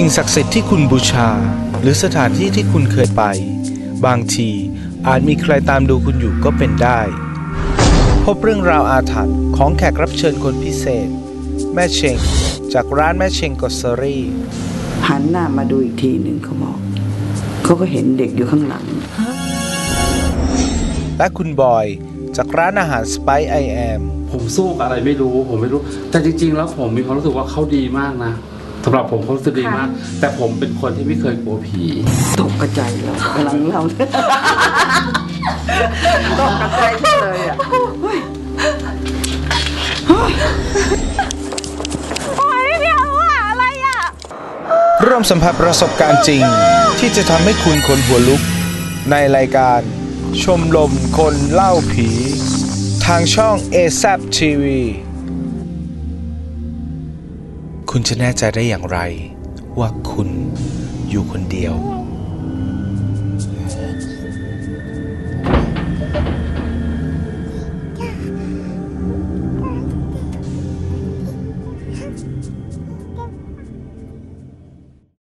สิ่งศักดิ์สิทธิ์ที่คุณบูชา หรือสถานที่ที่คุณเคยไป บางทีอาจมีใครตามดูคุณอยู่ก็เป็นได้ พบเรื่องราวอาถรรพ์ของแขกรับเชิญคนพิเศษ แม่เชงจากร้านแม่เชงกอสเซอรี่หันหน้ามาดูอีกทีหนึ่งเขาบอกเขาก็เห็นเด็กอยู่ข้างหลัง และคุณบอยจากร้านอาหารสไปไอแอมผมสู้กับอะไรไม่รู้ผมไม่รู้ แต่จริง ๆ แล้วผมมีความรู้สึกว่าเขาดีมากนะ สำหรับผมเขารู้สึกดีมาก แต่ผมเป็นคนที่ไม่เคยกลัวผี ตกกระใจเรากำลังเล่าตกกระใจเลยอะร่วมสัมผัสประสบการณ์จริง ที่จะทำให้คุณขนหัวลุก ในรายการชมรมคนเล่าผี ทางช่อง a s a p TV คุณจะแน่ใจได้อย่างไร ว่าคุณอยู่คนเดียว